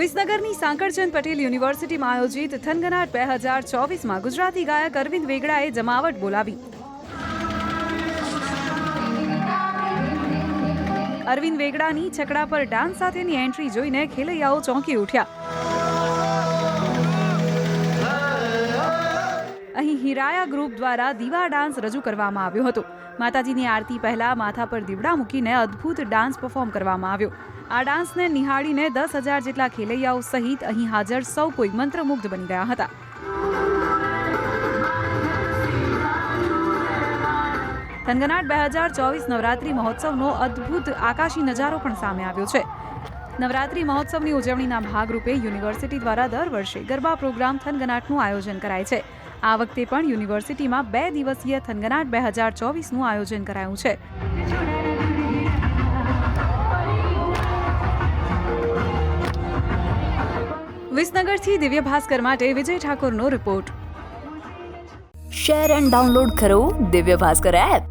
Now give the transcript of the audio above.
વિસનગરની સાંકળચંદ પટેલ યુનિવર્સિટીમાં આયોજિત થનગનાટ બે હજાર ચોવીસમાં ગુજરાતી ગાયક અરવિંદ વેગડાએ જમાવટ બોલાવી. અરવિંદ વેગડાની છકડા પર ડાન્સ સાથેની એન્ટ્રી જોઈને ખેલૈયાઓ ચોંકી ઉઠ્યા. અહીં હિરાયા ગ્રુપ દ્વારા દીવા ડાન્સ રજૂ કરવામાં આવ્યો હતો. માતાજીની આરતી પહેલા માથા પર દીવડા મૂકીને અદ્ભુત ડાન્સ પરફોર્મ કરવામાં આવ્યો. આ ડાન્સને નિહાળીને દસ હજાર જેટલા ખેલૈયાઓ સહિત અહીં હાજર સૌ કોઈ મંત્રમુગ્ધ બની ગયા હતા. થનગનાટ બે હજાર ચોવીસ નવરાત્રી મહોત્સવનો અદ્ભુત આકાશી નજારો પણ સામે આવ્યો છે. નવરાત્રી મહોત્સવની ઉજવણીના ભાગરૂપે યુનિવર્સિટી દ્વારા દર વર્ષે ગરબા પ્રોગ્રામ થનગનાટનું આયોજન કરાય છે. આ વખતે પણ યુનિવર્સિટીમાં બે દિવસીય થનગનાટ બે હજાર ચોવીસનું આયોજન કરાયું છે. વિસનગરથી દિવ્ય ભાસ્કર માટે વિજય ઠાકોરનો રિપોર્ટ. શેર એન્ડ ડાઉનલોડ કરો દિવ્ય ભાસ્કર એપ.